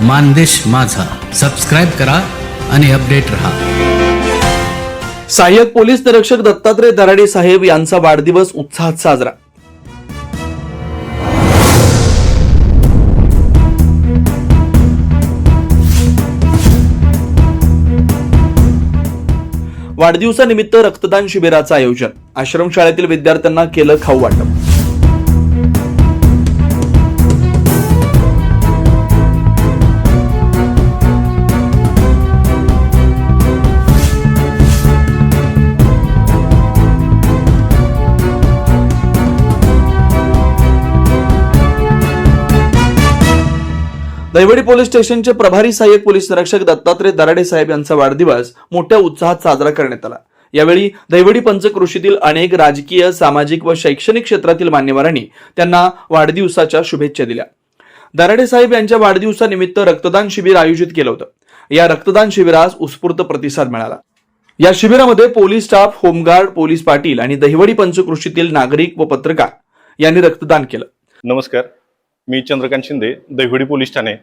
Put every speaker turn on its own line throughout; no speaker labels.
मानदेश माझा. सबस्क्राईब करा आणि अपडेट रहा.
सहाय्यक पोलीस निरीक्षक दत्तात्रय दराडे साहेब यांचा वाढदिवस उत्साहात साजरा. वाढदिवसानिमित्त रक्तदान शिबिराचं आयोजन. आश्रमशाळेतील विद्यार्थ्यांना केलं खाऊ वाटप. दैवडी पोलीस स्टेशनचे प्रभारी सहाय्यक पोलीस निरीक्षक दत्तात्रय दराडे साहेब यांचा वाढदिवस मोठ्या उत्साहात साजरा करण्यात आला. यावेळी दैवडी पंचकृषीतील अनेक राजकीय सामाजिक व शैक्षणिक क्षेत्रातील मान्यवरांनी त्यांना वाढदिवसाच्या शुभेच्छा दिल्या. दराडे साहेब यांच्या वाढदिवसानिमित्त रक्तदान शिबिर आयोजित केलं होतं. या रक्तदान शिबिरास उत्स्फूर्त प्रतिसाद मिळाला. या शिबिरामध्ये police staff home guard police Patil आणि दहिवडी पंचकृषीतील नागरिक व पत्रकार यांनी रक्तदान केलं.
नमस्कार. मी चंद्रकांत शिंदे दहिवडी पोलीस ठाणे.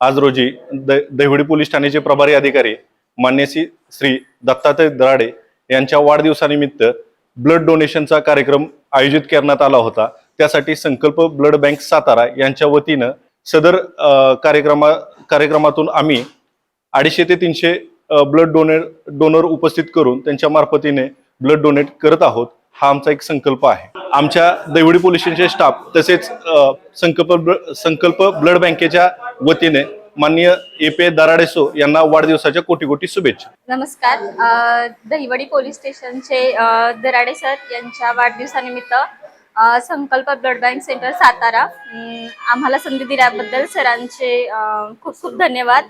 आज रोजी द दहिवडी पोलीस ठाण्याचे प्रभारी अधिकारी मान्यसी श्री दत्तात्रय दराडे यांच्या वाढदिवसानिमित्त ब्लड डोनेशनचा कार्यक्रम आयोजित करण्यात आला होता. त्यासाठी संकल्प ब्लड बँक सातारा यांच्या वतीनं सदर कार्यक्रमा कार्यक्रमातून आम्ही अडीचशे ते तीनशे ब्लड डोनेट डोनर उपस्थित करून त्यांच्या मार्फतीने ब्लड डोनेट करत आहोत. हा आमचा एक संकल्प आहे. आमच्या दैवडी पोलीस स्टेशनचे स्टाफ तसेच संकल्प ब्ल- संकल्प ब्लड बँकेच्या वतीने माननीय ए पी दराडेसो यांना वाढदिवसाच्या कोटी कोटी शुभेच्छा.
नमस्कार. दहिवडी पोलीस स्टेशनचे दराडे सर यांच्या वाढदिवसानिमित्त संकल्प ब्लड बँक सेंटर सातारा. आम्हाला संधी दिल्याबद्दल सरांचे खूप खूप धन्यवाद.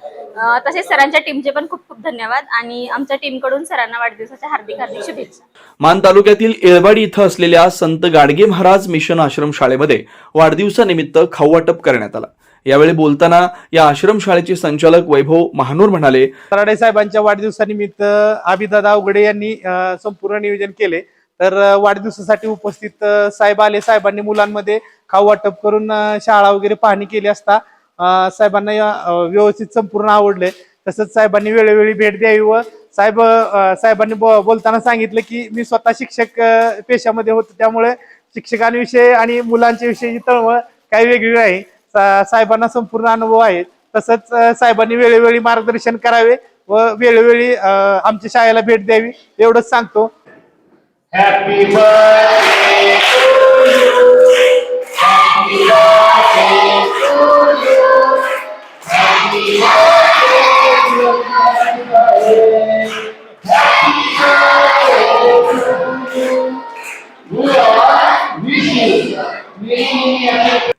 तसेच सरांच्या टीमचे पण खूप खूप धन्यवाद आणि आमच्या टीमकडून सरांना वाढदिवसाच्या हार्दिक हार्दिक शुभेच्छा.
मान तालुक्यातील येळवाडी इथं असलेल्या संत गाडगे महाराज मिशन आश्रम शाळेमध्ये वाढदिवसानिमित्त खाऊ वाटप करण्यात आला. यावेळी बोलताना या आश्रम शाळेचे संचालक वैभव महानूर म्हणाले
तराडे साहेबांच्या वाढदिवसानिमित्त अभिदादा अवघडे यांनी संपूर्ण नियोजन केले. तर वाढदिवसासाठी उपस्थित साहेब आले. साहेबांनी मुलांमध्ये खाऊ वाटप करून शाळा वगैरे पाहणी केली असता साहेबांना व्यवस्थित संपूर्ण आवडले. तसंच साहेबांनी वेळोवेळी भेट द्यावी व साहेब साहेबांनी बो- बोलताना सांगितलं की मी स्वतः शिक्षक पेशामध्ये होतो. त्यामुळे शिक्षकांविषयी आणि मुलांच्या विषयी तळमळ काही वेगळी आहे सा- साहेबांना संपूर्ण अनुभव आहे. तसंच साहेबांनी वेळोवेळी मार्गदर्शन करावे व वेळोवेळी आमच्या शाळेला भेट द्यावी. एवढंच सांगतो.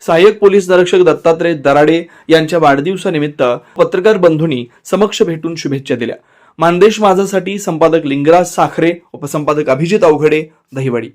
सहाय्यक पोलीस निरीक्षक दत्तात्रय दराडे यांच्या वाढदिवसानिमित्त पत्रकार बंधूंनी समक्ष भेटून शुभेच्छा दिल्या. मानदेश माझासाठी संपादक लिंगराज साखरे उपसंपादक अभिजित अवघडे दहिवडी.